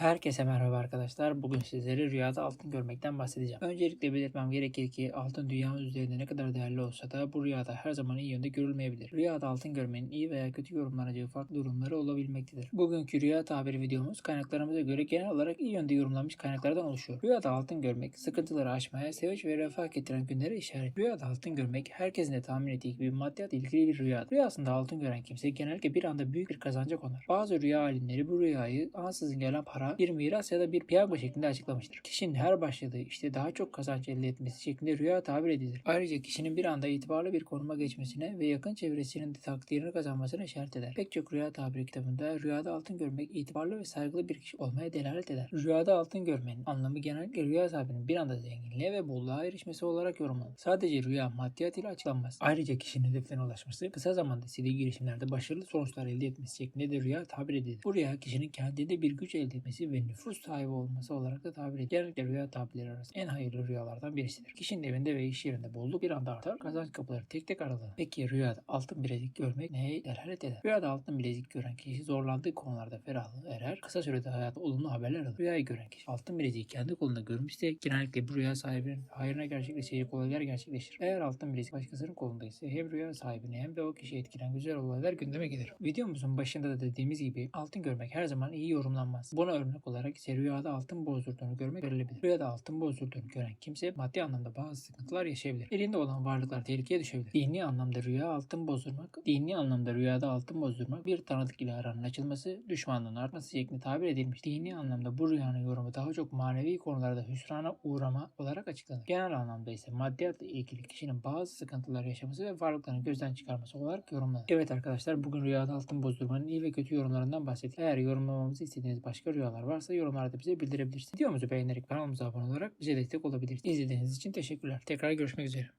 Herkese merhaba arkadaşlar. Bugün sizlere rüyada altın görmekten bahsedeceğim. Öncelikle belirtmem gerekir ki altın dünyamız üzerinde ne kadar değerli olsa da bu rüyada her zaman iyi yönde görülmeyebilir. Rüyada altın görmenin iyi veya kötü yorumlanacağı farklı durumları olabilmektedir. Bugünkü rüya tabiri videomuz kaynaklarımıza göre genel olarak iyi yönde yorumlanmış kaynaklardan oluşuyor. Rüyada altın görmek sıkıntıları aşmaya, sevinç ve refah getiren günlere işaret. Rüyada altın görmek herkesin de tahmin ettiği gibi maddiyat ilgili bir rüyadır. Rüyasında altın gören kimse genellikle bir anda büyük bir kazanca konar. Bazı rüya alimleri bu rüyayı ansızın gelen para, bir miras ya da bir piyango şeklinde açıklamıştır. Kişinin her başladığı işte daha çok kazanç elde etmesi şeklinde rüya tabir edilir. Ayrıca kişinin bir anda itibarlı bir konuma geçmesine ve yakın çevresinin de takdirini kazanmasına işaret eder. Pek çok rüya tabiri kitabında rüyada altın görmek itibarlı ve saygılı bir kişi olmaya delalet eder. Rüyada altın görmenin anlamı genellikle rüya sahibinin bir anda zenginliğe ve bolluğa erişmesi olarak yorumlanır. Sadece rüya maddiyat ile açıklanmaz. Ayrıca kişinin hedeflerine ulaşması, kısa zamanda istediği girişimlerde başarılı sonuçlar elde etmesi şeklinde de rüya tabir edilir. Bu rüya kişinin kendinde bir güç elde etmesi ve nüfus sahibi olması olarak da tabir edilir. Genellikle rüya tabirleri arasında en hayırlı rüyalardan birisidir. Kişinin evinde ve iş yerinde bolluk bir anda artar, kazanç kapıları tek tek aralanır. Peki rüyada altın bilezik görmek neye delalet eder? Rüyada altın bilezik gören kişi zorlandığı konularda ferahlığı erer, kısa sürede hayata olumlu haberler alır. Rüyayı gören kişi altın bileziği kendi kolunda görmüşse genellikle bu rüya sahibinin hayrına gerçekleşecek olaylar gerçekleşir. Eğer altın bilezik başkasının kolunda ise hem rüya sahibini hem de o kişiyi etkilen güzel olaylar gündeme gelir. Videomuzun başında da dediğimiz gibi altın görmek her zaman iyi yorumlanmaz. Buna örnek olarak ise rüyada altın bozdurduğunu görmek verilebilir. Rüyada altın bozdurduğunu gören kimse maddi anlamda bazı sıkıntılar yaşayabilir. Elinde olan varlıklar tehlikeye düşebilir. Dini anlamda rüya altın bozdurmak, dini anlamda rüyada altın bozdurmak bir tanıdık ile aranın açılması, düşmanlığın artması şeklinde tabir edilmiş. Dini anlamda bu rüyanın yorumu daha çok manevi konularda hüsrana uğrama olarak açıklanır. Genel anlamda ise maddiyatla ilgili kişinin bazı sıkıntılar yaşaması ve varlıklarını gözden çıkarması olarak yorumlanır. Evet arkadaşlar bugün rüyada altın bozdurmanın iyi ve kötü yorumlarından bahsettik. Eğer yorumlamamızı istediğiniz başka rüyalar varsa yorumlarda bize bildirebilirsiniz. Videomuzu beğenerek kanalımıza abone olarak bize destek olabilirsiniz. İzlediğiniz için teşekkürler. Tekrar görüşmek üzere.